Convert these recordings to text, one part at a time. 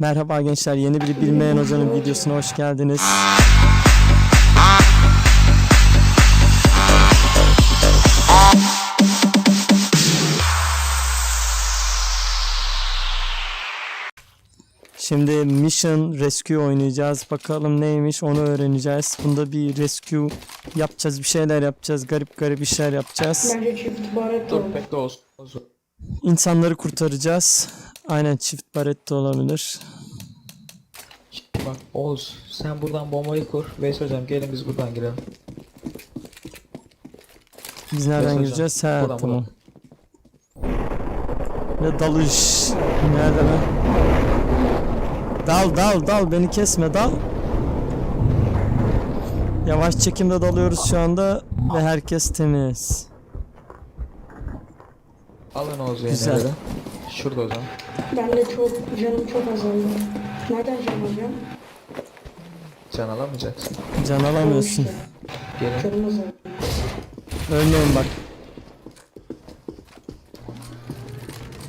Merhaba gençler, yeni bir Bilmeyen Hoca'nın videosuna hoş geldiniz. Şimdi Mission Rescue oynayacağız. Bakalım neymiş onu öğreneceğiz. Bunda bir rescue yapacağız, bir şeyler yapacağız. Garip garip işler yapacağız. Bence çift baret Dur bekle olsun. İnsanları kurtaracağız. Aynen çift baret de olabilir. Bak Oğuz sen buradan bombayı kur. Veys hocam gelin biz buradan girelim. Biz nereden hocam. gireceğiz? Ha Buradan, tamam. Ve dalış. Nerede lan? Dal dal dal beni kesme dal. Yavaş çekimde dalıyoruz şu anda ve herkes temiz. Alın Oğuz'u Güzel. yenilere. Şurada hocam. Ben de çok canım çok azaldı. Nereden can alacağım? Can alamayacaksın. Can alamıyorsun. Gelin. Canım azaldı. Ölmeyin bak.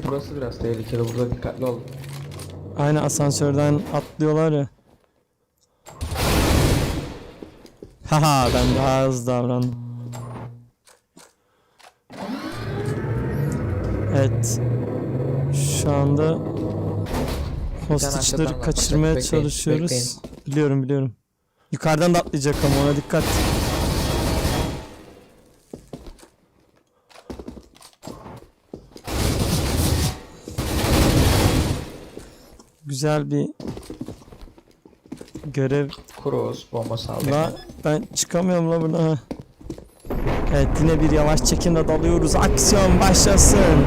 Burası biraz tehlikeli. Burada dikkatli ol. Aynı asansörden atlıyorlar ya. Haha ben daha hızlı davrandım. Evet. Şu anda hostage'ları kaçırmaya. Bekleyin, çalışıyoruz. bekleyin. Biliyorum biliyorum. Yukarıdan da atlayacak ama ona dikkat. Güzel bir görev Kur Oğuz. Bomba sal. La ben çıkamıyorum la buradan. Evet yine bir yavaş çekimle dalıyoruz. Aksiyon başlasın.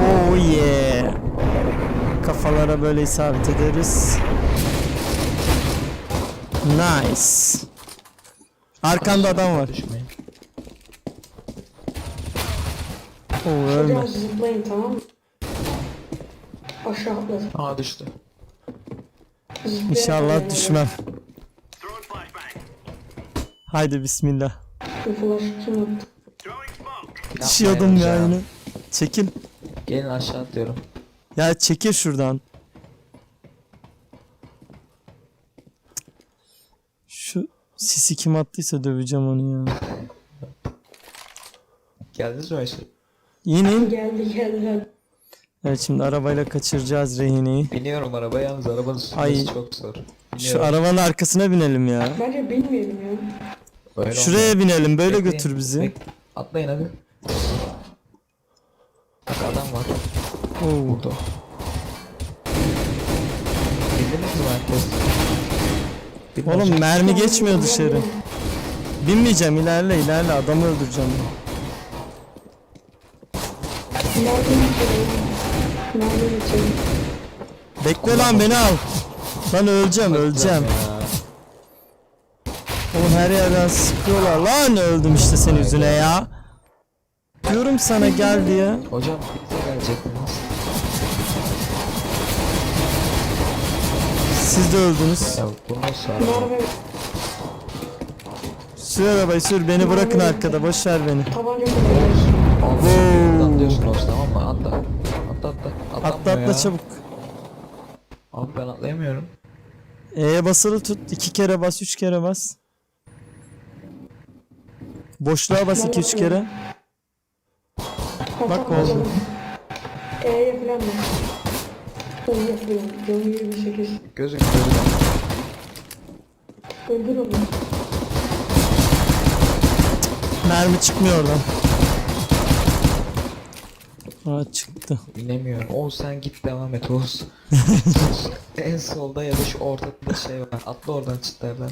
Oh yeah. Kafalara böyle isabet ederiz. Nice. Arkanda adam var. Oo ölme. Hocam zıplayın tamam mı? Aşağı atladım. Aa düştü. Zıplayarak İnşallah düşmem. Haydi bismillah. Bir flash kim attı? Düşüyordum ya yine. Çekil. Gelin aşağı atlıyorum. Ya çekil şuradan. Şu sisi kim attıysa döveceğim onu ya. Geldiniz mi Veys? İnin. Geldi geldi. Evet şimdi arabayla kaçıracağız rehineyi. Biniyorum arabaya yalnız arabanın sürmesi Ay. çok zor. Şu arabanın arkasına binelim ya. Bence bilmeyelim ya. Öyle Şuraya olmuyor. binelim böyle Bekleyin, götür bizi. bek- Atlayın hadi. Bak adam var. Oo. Burada. Bildiniz mi herkes? Bilmem Oğlum mermi geçmiyor dışarı. Binmeyeceğim ilerle ilerle adamı öldüreceğim. ben. Geçelim? Geçelim? Bekle lan beni al. Lan öleceğim öleceğim. Oğlum her yerden sıkıyorlar lan öldüm işte senin yüzüne ya. Diyorum sana gel diye. Hocam bize gelecektiniz. Siz de öldünüz. Ya bu nasıl araba? Sür arabayı sür beni bırakın arkada boş ver beni. Wow. Atlıyorsun Oğuz tamam mı? Atla. Atla atla. Atla Atlanmıyor atla ya. çabuk. Abi ben atlayamıyorum. E'ye basılı tut. iki kere bas, üç kere bas. Boşluğa bas iki üç kere. Bak oldu. E'ye falan bak. Onu yapıyorum. Canı 28. Gözük gözük. Öldür onu. Mermi çıkmıyor oradan. Aa çıktı. Binemiyorum. Oğuz sen git devam et Oğuz. en solda ya da şu ortada şey var. Atla oradan çıtlardan.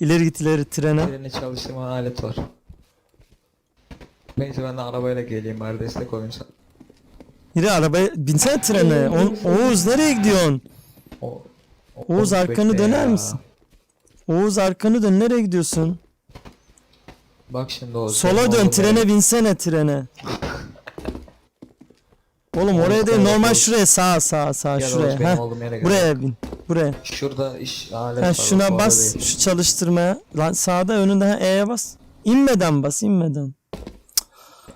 İleri git ileri trene. Treni çalıştırma alet var. Neyse ben de arabayla geleyim bari destek olayım sana. Yürü arabaya binsene trene. O- Oğuz nereye gidiyorsun? O, o- Oğuz arkanı döner ya. misin? Oğuz arkanı dön nereye gidiyorsun? Bak şimdi Oğuz. Sola benim dön oğlum trene benim. binsene trene. Oğlum oraya Oğuz, değil normal Oğuz. şuraya sağa sağa sağa Gel Oğuz, şuraya. benim Heh. olduğum yere gel. Buraya bin. Buraya. Şurada iş alet Ha var. şuna bas şu çalıştırmaya. Lan sağda önünde E'ye bas. İnmeden bas inmeden.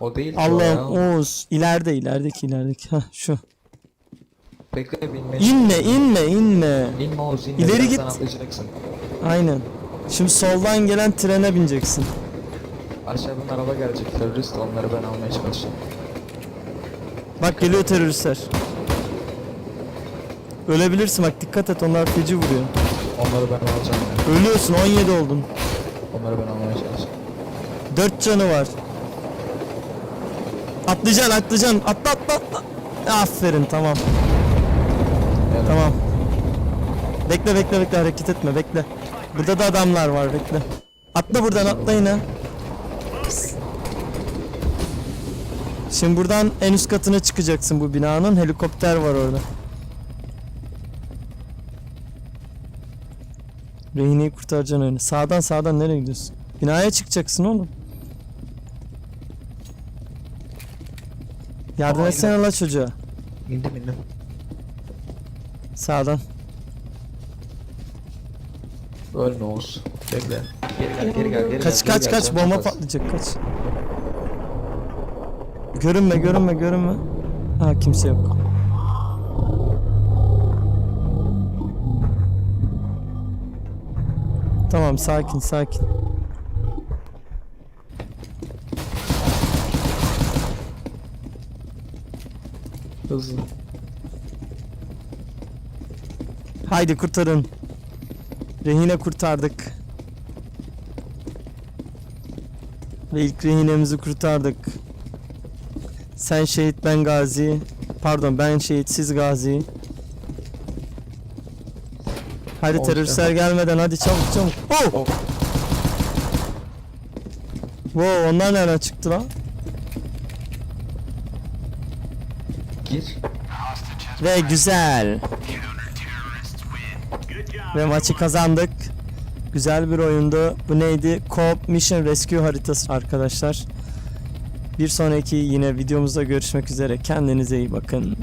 O değil ki o ya. Allah'ım Oğuz ileride ilerideki ilerideki. Ha şu. Bekle binme. İnme inme inme. İnme Oğuz inme. İleri Birazdan git. atlayacaksın. Aynen. Şimdi soldan gelen trene bineceksin. Aşağıdan araba gelecek terörist onları ben almaya çalışacağım. Bak geliyor teröristler. Ölebilirsin bak dikkat et onlar feci vuruyor. Onları ben alacağım ya. Ölüyorsun 17 oldun. Onları ben almaya çalışacağım. 4 canı var. Atlayacaksın atlayacaksın. Atla atla atla. Aferin tamam. Evet. Tamam. Bekle bekle bekle hareket etme bekle. Burada da adamlar var bekle. Atla buradan atla yine. Şimdi buradan en üst katına çıkacaksın bu binanın. Helikopter var orada. Rehineyi kurtaracaksın öyle. Sağdan sağdan nereye gidiyorsun? Binaya çıkacaksın oğlum. Yardım Aa, etsene la çocuğa. İndim indim. Sağdan. Ölme Oğuz. Bekle. Geri gel geri gel geri Kaç gel. kaç geri kaç gel, bomba canım az. patlayacak kaç. Görünme görünme görünme. Ha kimse yok. Tamam sakin sakin. Hızlı. Haydi kurtarın. Rehine kurtardık. Ve ilk rehinemizi kurtardık. Sen şehit ben gazi. Pardon ben şehit siz gazi. Hadi Olsun. teröristler gelmeden hadi çabuk çabuk. Oh! Oh. Wow onlar nereden çıktı lan? Gir. Ve güzel. Ve maçı kazandık. Güzel bir oyundu. Bu neydi? Coop Mission Rescue haritası arkadaşlar. Bir sonraki yine videomuzda görüşmek üzere. Kendinize iyi bakın.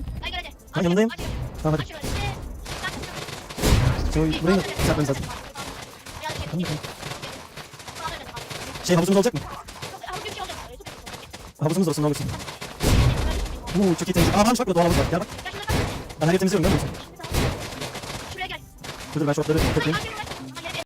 Ha, yanındayım. Tamam hadi. Şimdi burayı yapmamız lazım. Şey havuzumuz olacak mı? Havuzumuz olsun ne olursun. Uuu çok iyi temizlik. Aa varmış bak burada doğal havuz var. Gel bak. Ben her yeri temizliyorum görmüyor musun? Şuraya gel. Dur dur ben şortları hadi.